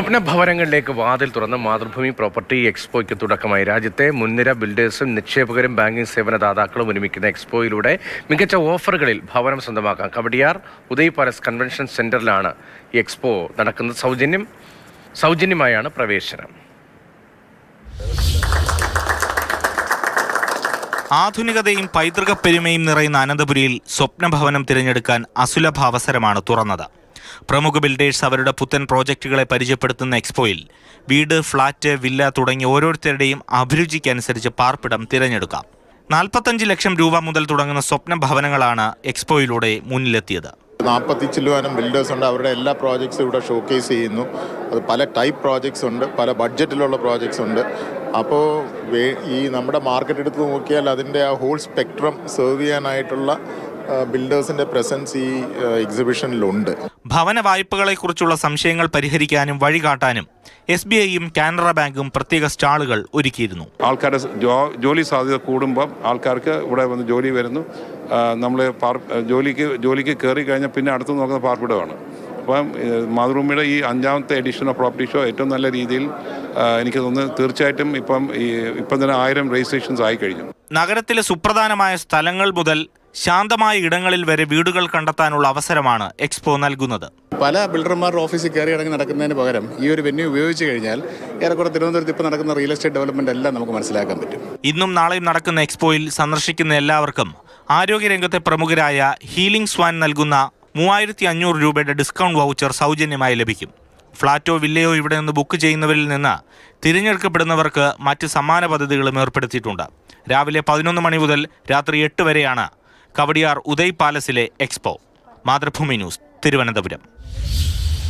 സ്വപ്ന ഭവനങ്ങളിലേക്ക് വാതിൽ തുറന്ന് മാതൃഭൂമി പ്രോപ്പർട്ടി എക്സ്പോയ്ക്ക് തുടക്കമായി. രാജ്യത്തെ മുൻനിര ബിൽഡേഴ്സും നിക്ഷേപകരും ബാങ്കിംഗ് സേവനദാതാക്കളും ഒരുമിക്കുന്ന എക്സ്പോയിലൂടെ മികച്ച ഓഫറുകളിൽ ഭവനം സ്വന്തമാക്കാം. കവടിയാർ ഉദയ് പാലസ് കൺവെൻഷൻ സെന്ററിലാണ് ഈ എക്സ്പോ നടക്കുന്നത്. സൗജന്യം സൗജന്യമായാണ് പ്രവേശനം. ആധുനികതയും പൈതൃക പെരുമയും നിറയുന്ന അനന്തപുരിയിൽ സ്വപ്നഭവനം തിരഞ്ഞെടുക്കാൻ അസുലഭ അവസരമാണ് തുറന്നത്. പ്രമുഖ ബിൽഡേഴ്സ് അവരുടെ പുത്തൻ പ്രോജക്റ്റുകളെ പരിചയപ്പെടുത്തുന്ന എക്സ്പോയിൽ വീട് ഫ്ളാറ്റ് വില്ല തുടങ്ങി ഓരോരുത്തരുടെയും അഭിരുചിക്കനുസരിച്ച് പാർപ്പിടം തിരഞ്ഞെടുക്കാം. നാൽപ്പത്തഞ്ച് ലക്ഷം രൂപ മുതൽ തുടങ്ങുന്ന സ്വപ്ന ഭവനങ്ങളാണ് എക്സ്പോയിലൂടെ മുന്നിലെത്തിയത്. നാൽപ്പത്തി ചില്ലുവാനും ബിൽഡേഴ്സ് ഉണ്ട്. അവരുടെ എല്ലാ പ്രോജക്ട്സും ഇവിടെ ഷോക്കേസ് ചെയ്യുന്നു. അത് പല ടൈപ്പ് പ്രോജക്ട്സ് ഉണ്ട്. പല ബഡ്ജറ്റിലുള്ള പ്രോജക്ട്സ് ഉണ്ട്. അപ്പോൾ ഈ നമ്മുടെ മാർക്കറ്റ് എടുത്ത് നോക്കിയാൽ അതിന്റെ ആ ഹോൾ സ്പെക്ട്രം സെർവ് ചെയ്യാനായിട്ടുള്ള ബിൽഡേഴ്സിന്റെ പ്രസൻസ് ഈ എക്സിബിഷനിലുണ്ട്. ഭവന വായ്പകളെക്കുറിച്ചുള്ള സംശയങ്ങൾ പരിഹരിക്കാനും വഴികാട്ടാനും എസ് ബി ഐയും കാനറ ബാങ്കും പ്രത്യേക സ്റ്റാളുകൾ ഒരുക്കിയിരുന്നു. ആൾക്കാരുടെ ജോലി സാധ്യത കൂടുമ്പം ആൾക്കാർക്ക് ഇവിടെ വന്ന് ജോലി വരുന്നു. നമ്മൾ ജോലിക്ക് ജോലിക്ക് കയറി കഴിഞ്ഞാൽ പിന്നെ അടുത്ത് നോക്കുന്ന പാർപ്പിടമാണ്. അപ്പം മാതൃഭൂമിയുടെ ഈ അഞ്ചാമത്തെ എഡിഷൻ ഓഫ് പ്രോപ്പർട്ടി ഷോ ഏറ്റവും നല്ല രീതിയിൽ എനിക്ക് തോന്നുന്നു തീർച്ചയായിട്ടും ഇപ്പം ഈ ഇപ്പം തന്നെ ആയിരം രജിസ്ട്രേഷൻസ് ആയി കഴിഞ്ഞു. നഗരത്തിലെ സുപ്രധാനമായ സ്ഥലങ്ങൾ മുതൽ ശാന്തമായ ഇടങ്ങളിൽ വരെ വീടുകൾ കണ്ടെത്താനുള്ള അവസരമാണ് എക്സ്പോ നൽകുന്നത്. പല ബിൽഡർമാരുടെ ഓഫീസിൽ കയറി ഇറങ്ങി നടക്കുന്നതിന് പകരം ഈ ഒരു വെന്യൂ ഉപയോഗിച്ച് കഴിഞ്ഞാൽ ഏറെക്കുറെ തിരുവനന്തപുരത്ത് ഇപ്പോൾ നടക്കുന്ന റിയൽ എസ്റ്റേറ്റ് ഡെവലപ്മെന്റ് എല്ലാം നമുക്ക് മനസ്സിലാക്കാൻ പറ്റും. ഇന്നും നാളെയും നടക്കുന്ന എക്സ്പോയിൽ സന്ദർശിക്കുന്ന എല്ലാവർക്കും ആരോഗ്യരംഗത്തെ പ്രമുഖരായ ഹീലിംഗ് സ്വാൻ നൽകുന്ന മൂവായിരത്തി അഞ്ഞൂറ് രൂപയുടെ ഡിസ്കൗണ്ട് വൗച്ചർ സൗജന്യമായി ലഭിക്കും. ഫ്ളാറ്റോ വില്ലയോ ഇവിടെ നിന്ന് ബുക്ക് ചെയ്യുന്നവരിൽ നിന്ന് തിരഞ്ഞെടുക്കപ്പെടുന്നവർക്ക് മറ്റ് സമ്മാന പദ്ധതികളും ഏർപ്പെടുത്തിയിട്ടുണ്ട്. രാവിലെ പതിനൊന്ന് മണി മുതൽ രാത്രി എട്ട് വരെയാണ് കവടിയാർ ഉദയ് പാലസിലെ എക്സ്പോ. മാതൃഭൂമി ന്യൂസ് തിരുവനന്തപുരം.